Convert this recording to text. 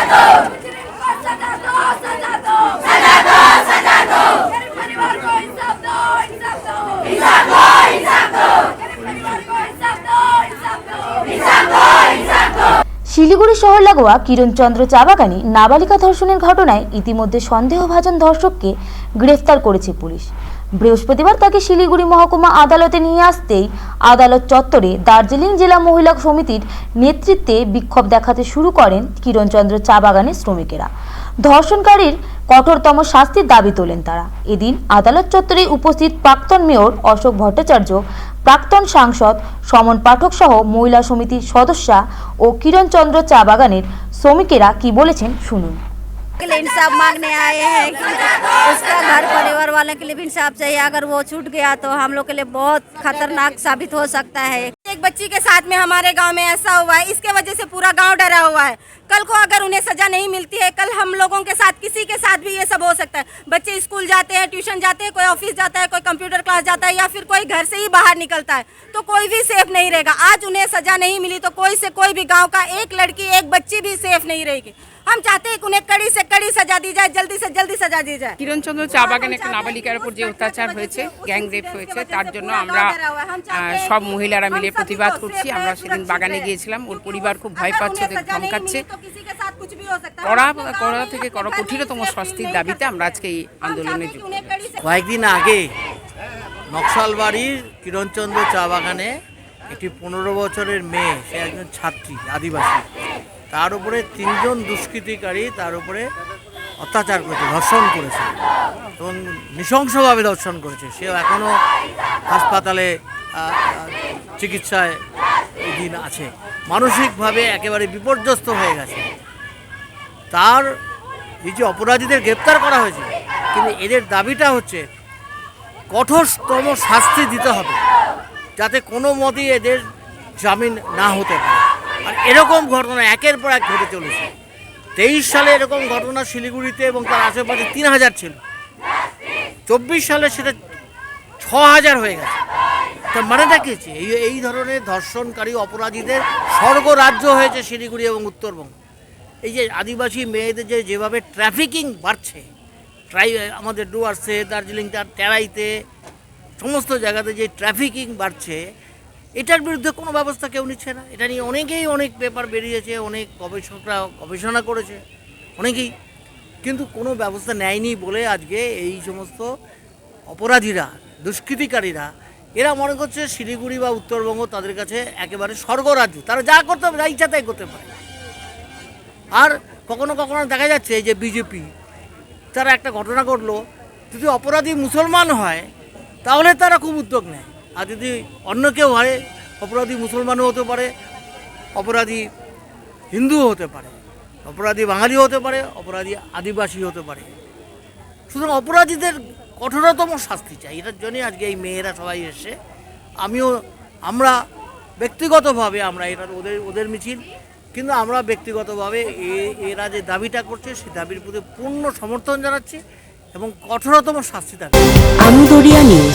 सजा শিলিগুড়ি শহর লাগোয়া কিরণচন্দ্র চা বাগানে নাবালিকা ধর্ষণের ঘটনায় ইতিমধ্যে সন্দেহভাজন ধর্ষককে গ্রেফতার করেছে পুলিশ। বৃহস্পতিবার তাকে শিলিগুড়ি মহকুমা আদালতে নিয়ে আসতেই আদালত চত্বরে দার্জিলিং জেলা মহিলা সমিতির নেতৃত্বে বিক্ষোভ দেখাতে শুরু করেন কিরণচন্দ্র চা বাগানের শ্রমিকেরা। ধর্ষণকারীর কঠোরতম শাস্তির দাবি তোলেন তারা। এদিন আদালত চত্বরে উপস্থিত প্রাক্তন মেয়র অশোক ভট্টাচার্য, প্রাক্তন সাংসদ সমন পাঠক সহ মহিলা সমিতির সদস্যা ও কিরণচন্দ্র চা বাগানের শ্রমিকেরা কি বলেছেন শুনুন। के लिए इंसाफ मांगने आए हैं। कि उसका घर परिवार वाले के लिए भी इंसाफ चाहिए। अगर वो छूट गया तो हम लोग के लिए बहुत खतरनाक साबित हो सकता है। एक बच्ची के साथ में हमारे गाँव में ऐसा हुआ है। इसके वजह से पूरा गाँव डरा हुआ है। कल को अगर उन्हें सजा नहीं मिलती है, कल हम लोगों के साथ, किसी के साथ भी ये सब हो सकता है। बच्चे स्कूल जाते हैं, ट्यूशन जाते हैं, कोई ऑफ़िस जाता है, कोई कंप्यूटर क्लास जाता है, या फिर कोई घर से ही बाहर निकलता है तो कोई भी सेफ़ नहीं रहेगा। आज उन्हें सजा नहीं मिली तो कोई से कोई भी गाँव का एक लड़की, एक बच्ची भी सेफ़ नहीं रहेगी। हम चाहते हैं कि उन्हें कड़ी से कड़ी सजा दी जाए जल्दी से जल्दी सजा दी जाए কিরণচন্দ্র চা বাগানে একটা নাবালিকার উপর যে অত্যাচার হয়েছে গ্যাং রেপ হয়েছে তার জন্য আমরা আহ, সব মহিলারা মিলে প্রতিবাদ করছি আমরা সেদিন বাগানে গিয়েছিলাম ওর পরিবার খুব ভয় পাচ্ছে ওদের ধমকাচ্ছে কড়া কড়া থেকে কড়া কঠিনতম শাস্তির দাবিতে আমরা আজকে এই আন্দোলনে যুক্ত হয়েছি। কয়েকদিন আগে নকশালবাড়ির কিরণচন্দ্র চা বাগানে একটি পনেরো বছরের মেয়ে সে একজন ছাত্রী আদিবাসী তার উপরে তিনজন দুষ্কৃতিকারী তার উপরে অত্যাচার করেছে, ধর্ষণ করেছে। এবং নৃশংসভাবে ধর্ষণ করেছে। সেও এখনও হাসপাতালে চিকিৎসায় দিন আছে। মানসিকভাবে একেবারে বিপর্যস্ত হয়ে গেছে। তার এই যে অপরাধীদের গ্রেপ্তার করা হয়েছে, কিন্তু এদের দাবিটা হচ্ছে কঠোরতম শাস্তি দিতে হবে, যাতে কোনো মতেই এদের জামিন না হতে পারে। আর এরকম ঘটনা একের পর এক ঘটে চলেছে। তেইশ সালে এরকম ঘটনা শিলিগুড়িতে এবং তার আশেপাশে তিন হাজার ছিল। চব্বিশ সালে সেটা ছ হাজার হয়ে গেছে। তার মানেটা কি? এই এই ধরনের ধর্ষণকারী অপরাধীদের স্বর্গ রাজ্য হয়েছে শিলিগুড়ি এবং উত্তরবঙ্গ। এই যে আদিবাসী মেয়েদের যে, যেভাবে ট্রাফিকিং বাড়ছে ট্রাই আমাদের ডুয়ার্সে দার্জিলিং, তার টেরাইতে সমস্ত জায়গাতে যে ট্রাফিকিং বাড়ছে এটার বিরুদ্ধে কোনো ব্যবস্থা কেউ নিচ্ছে না। এটা নিয়ে অনেকেই অনেক পেপার বেরিয়েছে, অনেক গবেষকরা গবেষণা করেছে, অনেকেই। কিন্তু কোনো ব্যবস্থা নেয়নি বলে আজকে এই সমস্ত অপরাধীরা, দুষ্কৃতিকারীরা, এরা মনে করছে শিলিগুড়ি বা উত্তরবঙ্গ তাদের কাছে একেবারে স্বর্গরাজ্য। তারা যা করতে হবে যা ইচ্ছা তাই করতে পারে। আর কখনো কখনো দেখা যাচ্ছে যে বিজেপি, তারা একটা ঘটনা ঘটলো, যদি অপরাধী মুসলমান হয়, তাহলে তারা খুব উদ্যোগ নেয়। আর যদি অন্য কেউ হয়, অপরাধী মুসলমানও হতে পারে, অপরাধী হিন্দুও হতে পারে, অপরাধী বাঙালিও হতে পারে, অপরাধী আদিবাসী হতে পারে। সুতরাং অপরাধীদের কঠোরতম শাস্তি চাই। এটার জন্যই আজকে এই মেয়েরা সবাই এসে আমিও, আমরা ব্যক্তিগতভাবে আমরা এটা ওদের ওদের মিছিল, কিন্তু আমরা ব্যক্তিগতভাবে এ- এরা যে দাবিটা করছে সেই দাবির প্রতি পূর্ণ সমর্থন জানাচ্ছি এবং কঠোরতম শাস্তি দাবি নিউজ।